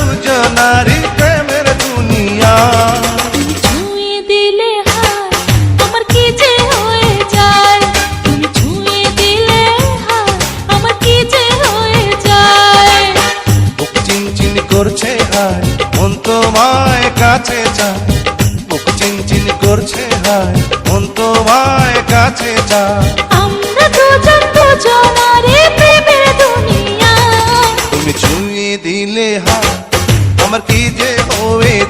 দুজন দুজনারি প্রেমের দুনিয়া। তুমি ছুঁয়ে দিলে হায় আমার কি যে হয়ে যায়? তুমি ছুঁয়ে দিলে হায় আমার কি যে হয়ে যায়? বুক চিনচিন করছে হায় মন তোমায় কাছে চায়। বুক চিনচিন করছে হায় মন তোমায় কাছে চায়। আমরা দুজন দুজনারে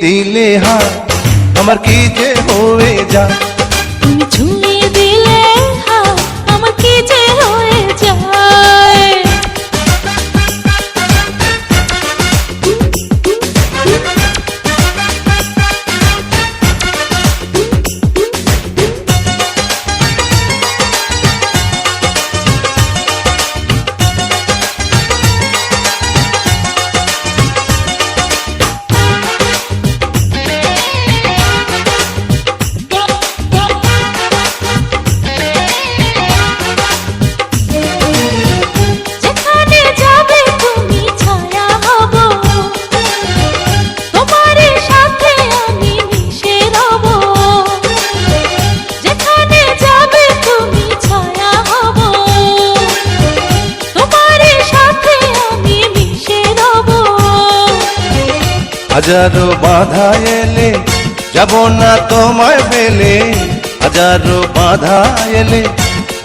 দিলে হাত আমার কি যে হয়ে যায় তুমি হাজারো বাধা এলে যাব না তোমায় ফেলে হাজারো বাধা এলে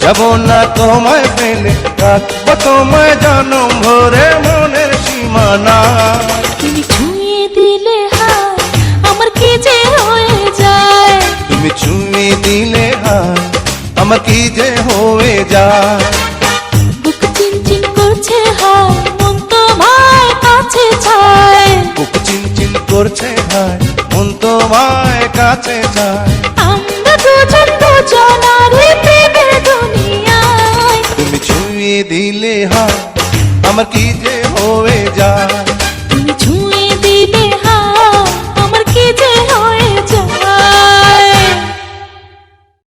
যাব না তোমায় ফেলে রাখব তোমায় জনম ভরে মনের সীমানা তুমি ছুঁয়ে দিলে হায় আমার কি যে হয়ে যায়? তুমি ছুঁয়ে দিলে হায় আমার কি যে হয়ে যায়?